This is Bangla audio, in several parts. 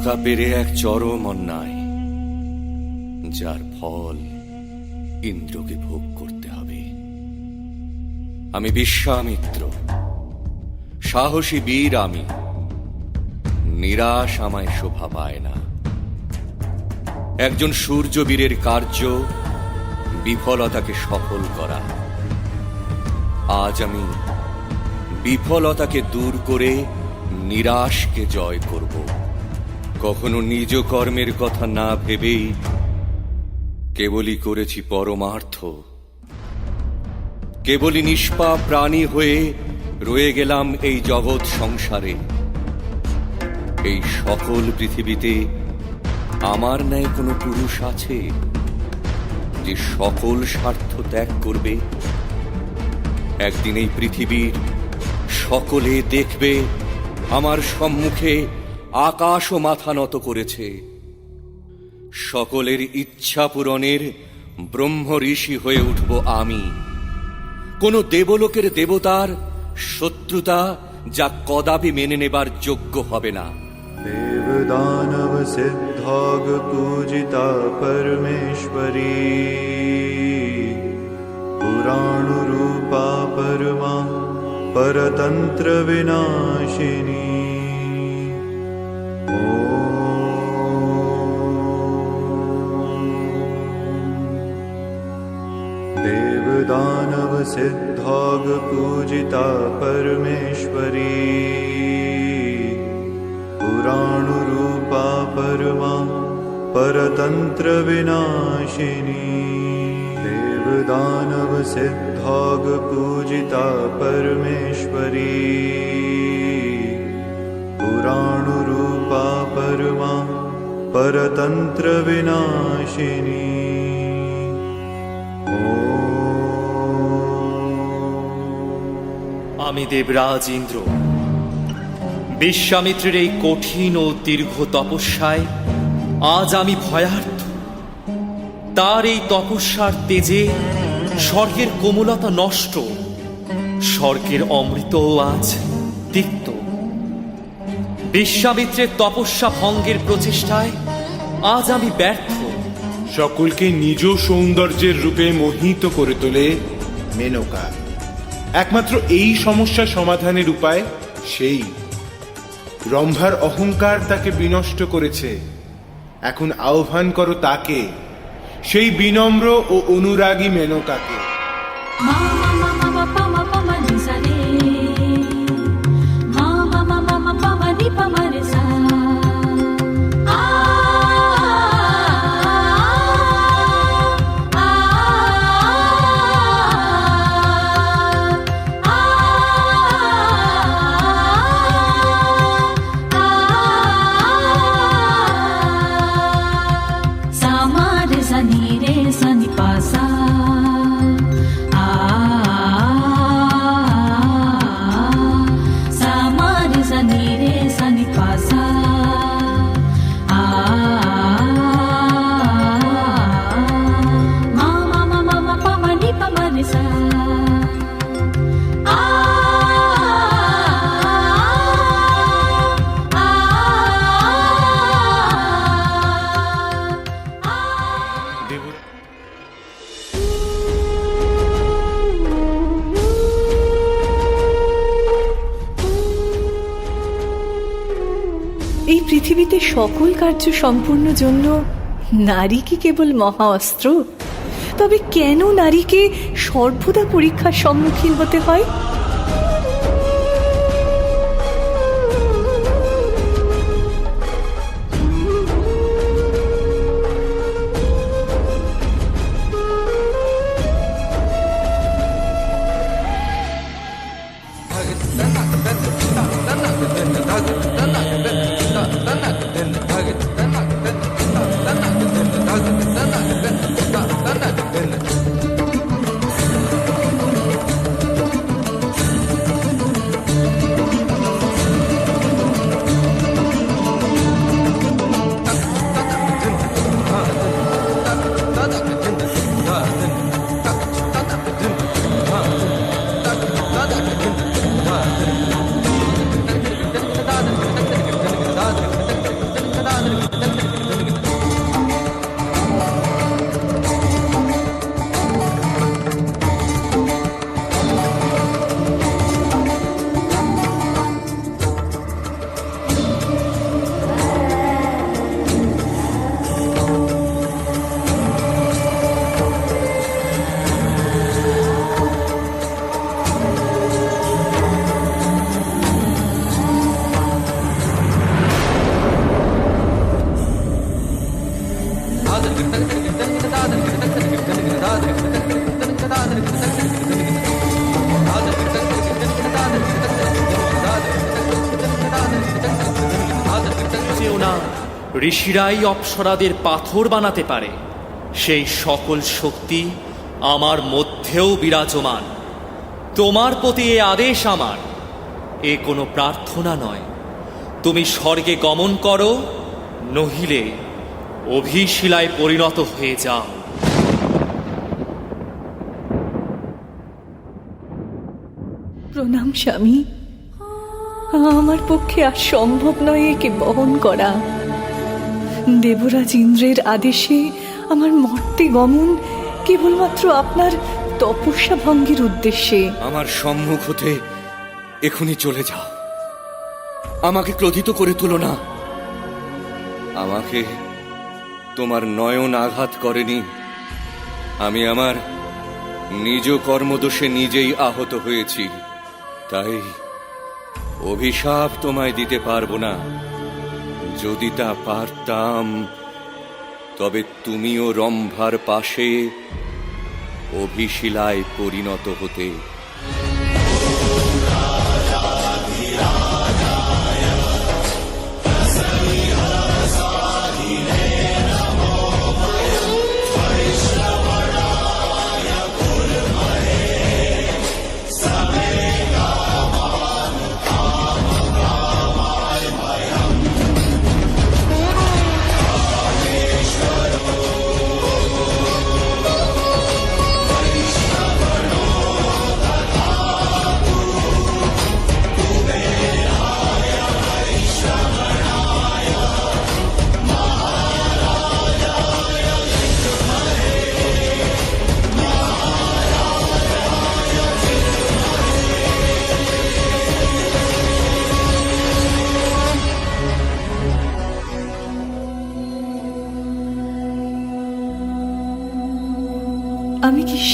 মহাকাব্যের এক চরম অন্যায়, যার ফল ইন্দ্রকে ভোগ করতে হবে। আমি বিশ্বামিত্র, সাহসী বীর আমি, নিরাশ আমায় শোভা পায় না। একজন সূর্যবীরের কার্য বিফলতাকে সফল করা। আজ আমি বিফলতাকে দূর করে নিরাশকে জয় করব। কখনো নিজ কর্মের কথা না ভেবেই কেবলই করেছি পরমার্থ। কেবলই নিষ্পা প্রাণী হয়ে রয়ে গেলাম এই জগৎ সংসারে। এই সকল পৃথিবীতে আমার ন্যায় কোনো পুরুষ আছে যে সকল স্বার্থ ত্যাগ করবে? একদিন এই পৃথিবীর সকলে দেখবে আমার সম্মুখে আকাশও মাথা নত করেছে। সকলের ইচ্ছা পূরণের ব্রহ্ম ঋষি হয়ে উঠব আমি। কোন দেবলোকের দেবতার শত্রুতা যা কদাপি মেনে নেবার যোগ্য হবে না। দেবদানব সিদ্ধগ পূজিতা পরমেশ্বরী। পুরাণ রূপা পরমা পরতন্ত্র বিনাশিনী। सिद्धागपूजिता परमेश्वरी। पुराणुरूपा परमा परतन्त्रविनाशिनी देवदानव सिद्धागपूजिता परमेश्वरी। पुराणुरूपा परमा परतन्त्रविनाशिनी আমি দেবরাজ ইন্দ্র বিশ্বামিত্রের এই কঠিন ও দীর্ঘ তপস্যায় আজ আমি ভয়ার্থ। তার এই তপস্যার তেজে স্বর্গের কোমলতা নষ্ট, স্বর্গের অমৃতও আজ তিক্ত। বিশ্বামিত্রের তপস্যা ভঙ্গের প্রচেষ্টায় আজ আমি ব্যর্থ। সকলকে নিজ সৌন্দর্যের রূপে মোহিত করে তোলে মেনকা। একমাত্র এই সমস্যা সমাধানের উপায় সেই। রম্ভার অহংকার তাকে বিনষ্ট করেছে। এখন আহ্বান করো তাকে সেই বিনম্র ও অনুরাগী মেনকাকে। Mama, সকল কার্য সম্পূর্ণ জন্য নারী কি কেবল মহা অস্ত্র তবে কেন নারীকে সর্বদা পরীক্ষার সম্মুখীন হতে হয়? ঋষিরাই অপ্সরাদের পাথর বানাতে পারে। সেই সকল শক্তি আমার মধ্যেও বিরাজমান। তোমার প্রতি এ আদেশ আমার। এ কোনো প্রার্থনা নয়। তুমি স্বর্গে গমন করো, নহিলে অভিশিলায় পরিণত হয়ে যাও। প্রণাম স্বামী। আমার পক্ষে আর সম্ভব নয় একে বহন করা। দেবরাজ ইন্দ্রের আদেশে আমার মর্তে গমন কেবলমাত্র আপনার তপস্যা ভঙ্গের উদ্দেশ্যে। আমার সম্মুখ হতে এখনই চলে যাও। আমাকে ক্রোধিত করে তুলো না। আমাকে তোমার নয়ন আঘাত করেনি। আমি আমার নিজ কর্মদোষে নিজেই আহত হয়েছি। তাই অভিশাপ তোমায় দিতে পারব না। যদি তা পারতাম তবে তুমিও রম্ভার পাশে অভিশিলায় পরিণত হতে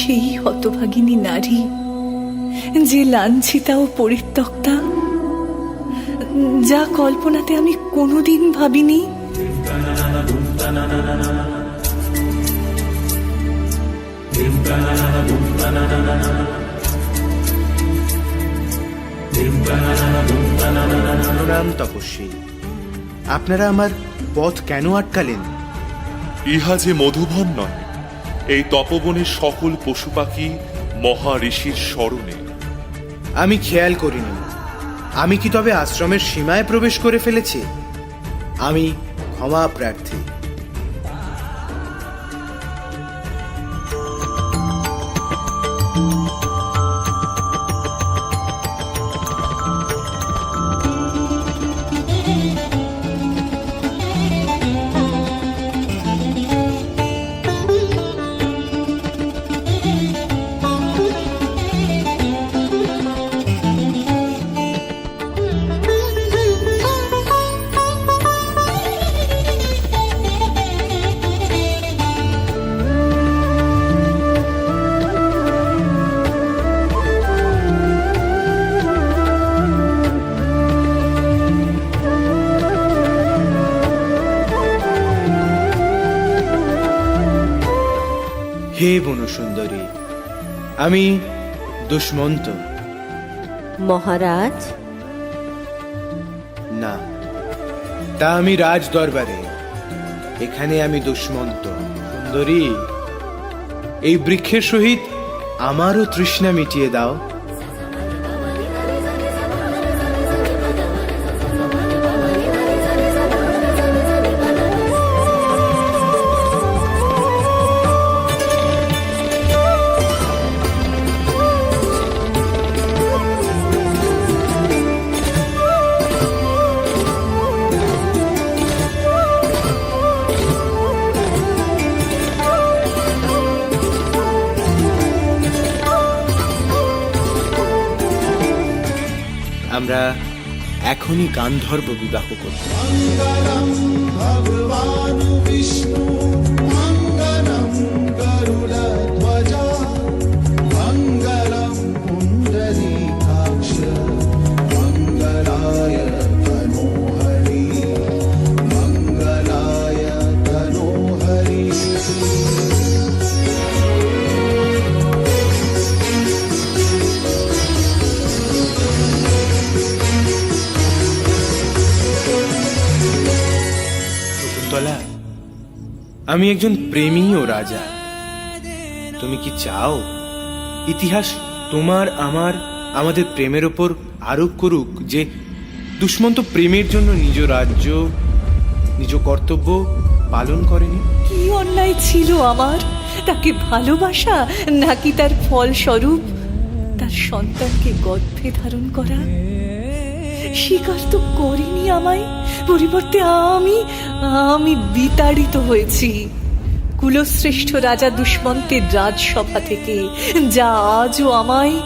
সেই হতভাগিনী নারী যে লাঞ্ছিতা ও পরিত্যক্তা যা কল্পনাতে আমি কোনোদিন ভাবিনি। প্রণাম তপস্বী। আপনারা আমার পথ কেন আটকালেন? ইহা যে মধুবন নয় এই তপবনের সকল পশু পাখি মহা ঋষির স্মরণে। আমি খেয়াল করিনি। আমি কি তবে আশ্রমের সীমায় প্রবেশ করে ফেলেছি? আমি ক্ষমা প্রার্থী। আমি দুষ্মন্ত। মহারাজ? না তা আমি রাজ দরবারে এখানে আমি দুষ্মন্ত। সুন্দরী এই বৃক্ষের সহিত আমারও তৃষ্ণা মিটিয়ে দাও। এখনই গান্ধর্ব বিবাহ করব। আমি একজন প্রেমী ও রাজা। তুমি কি চাও? ইতিহাস তোমার, আমার, আমাদের প্রেমের ওপর আরোপ করুক যে দুষ্মন্ত প্রেমের জন্য নিজ রাজ্য, নিজ কর্তব্য পালন করেনি? কি অন্যায় ছিল আমার? তাকে ভালোবাসা নাকি তার ফলস্বরূপ তার সন্তানকে গর্ভে ধারণ করা? স্বীকার তো করেনি আমায়। পরিবর্তে আমি আমি বিতাড়িত হয়েছি। কুলশ্রেষ্ঠ রাজা দুষ্মন্তের রাজসভা থেকে, যা আজও আমায়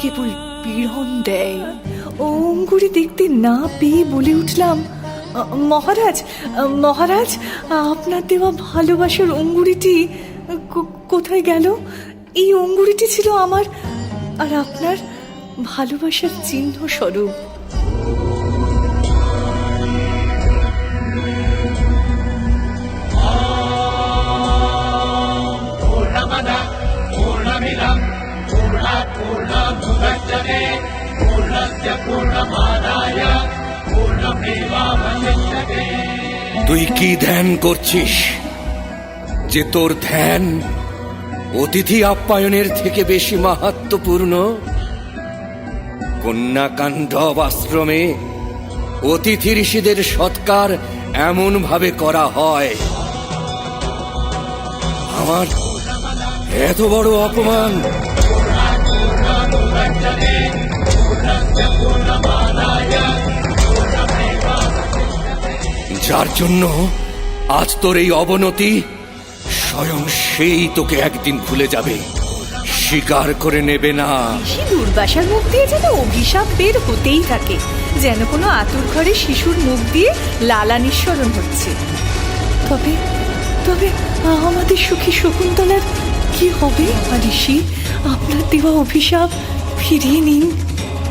কেবল পীড়ন দেয়। অঙ্গুরি দেখতে না পেয়ে বলে উঠলাম, মহারাজ মহারাজ, আপনার দেওয়া ভালোবাসার অঙ্গুরিটি কোথায় গেল? এই অঙ্গুরিটি ছিল আমার, আর আপনার ভালোবাসার চিহ্ন স্বরূপ তুই কি ধ্যান করছিস? যে তোর ধ্যান অতিথি আপ্যায়নের থেকে বেশি মাহাত্মপূর্ণ? কন্যাকাণ্ডব আশ্রমে অতিথি ঋষিদের সৎকার এমন ভাবে করা হয়। আমার এত বড় অপমান। যার জন্য আজ তোর এই অবনতি স্বয়ং সেই তোকে একদিন ভুলে যাবে। স্বীকার করে নেবে না। দুর্বাসার মুখ দিয়ে যেন অভিশাপ বের হতেই থাকে, যেন কোনো আতুর ঘরে শিশুর মুখ দিয়ে লালা নিঃসরণ হচ্ছে। তবে তবে আমাদের সুখী শকুন্তলার কি হবে? ঋষি আপনার দেওয়া অভিশাপ, ফিরিয়ে নিন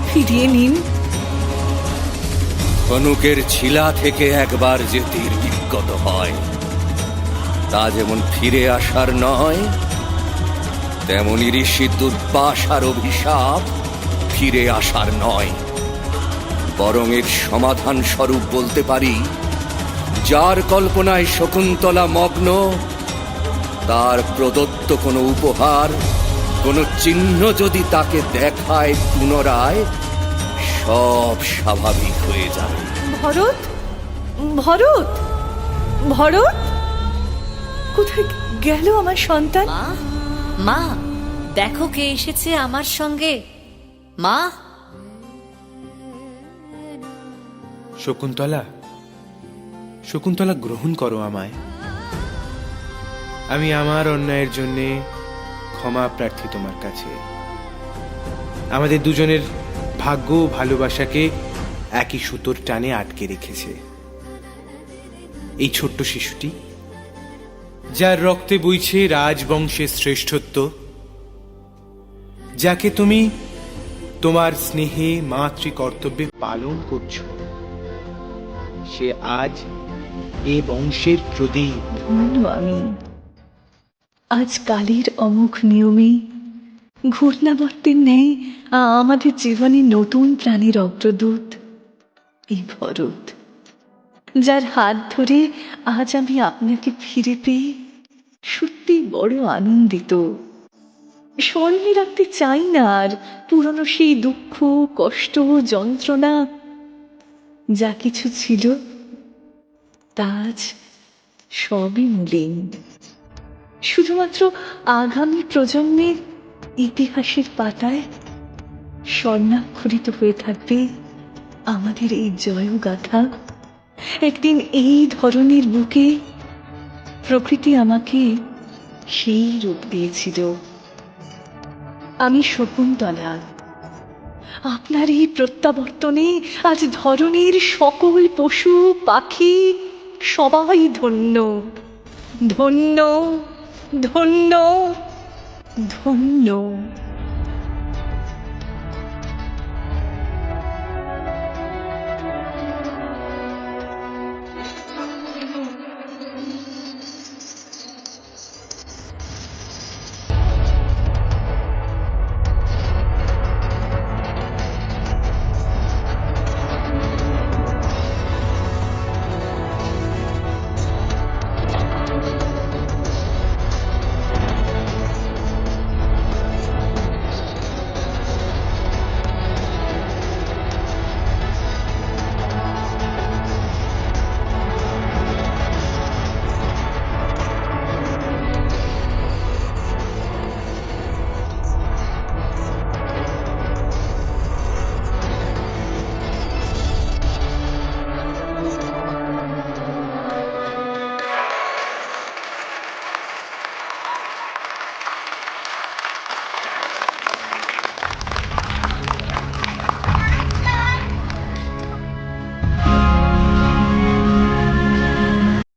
ফিরিয়ে নিন। ধনুকের ছিলা থেকে একবার যে তীর হয়, তা যেমন ফিরে আসার নয়, তেমনি ঋষি দুর্বাসার অভিশাপ ফিরে আসার নয়। বরং এর সমাধান স্বরূপ বলতে পারি, যার কল্পনায় শকুন্তলা মগ্ন, তার প্রদত্ত কোনো উপহার, কোনো চিহ্ন যদি তাকে দেখায় পুনরায় সব স্বাভাবিক হয়ে যাবে ভরত? ভরত? ভরত? কোথায় গেল আমার সন্তান? মা মা দেখো কে এসেছে আমার সঙ্গে। মা? শকুন্তলা শকুন্তলা গ্রহণ করো আমায়। আমি আমার অন্যায়ের জন্যে ক্ষমা প্রার্থী তোমার কাছে। আমাদের দুজনের ভাগ্য ভালোবাসাকে একই সুতোর টানে আটকে রেখেছে। এই ছোট্ট শিশুটি, যার রক্তে বইছে রাজবংশের শ্রেষ্ঠত্ব, যাকে তুমি তোমার স্নেহে মাতৃ কর্তব্যে পালন করছ, সে আজ এ বংশের প্রদীপ। আমি। আজ কালীর অমুখ নিয়মে ঘূর্ণাবর্তের আ- আমাদের জীবনে নতুন প্রাণীর অগ্রদূত, এই ভরত, যার হাত ধরে আজ আমি আপনাকে ফিরে পেয়ে সত্যি বড় আনন্দিত। স্মরণে রাখতে চাই না আর পুরনো সেই দুঃখ, কষ্ট, যন্ত্রণা, যা কিছু ছিল, তা আজ সবই মলিন। শুধুমাত্র আগামী প্রজন্মের ইতিহাসের পাতায় স্বর্ণাক্ষরিত হয়ে থাকবে আমাদের এই জয় জয়গাথা। একদিন এই ধরনের বুকে প্রকৃতি আমাকে সেই রূপ দিয়েছিল। আমি শকুন্তলা। আপনার এই প্রত্যাবর্তনে আজ ধরনের সকল পশু, পাখি সবাই ধন্য। ধন্য ধন্য। ধন্য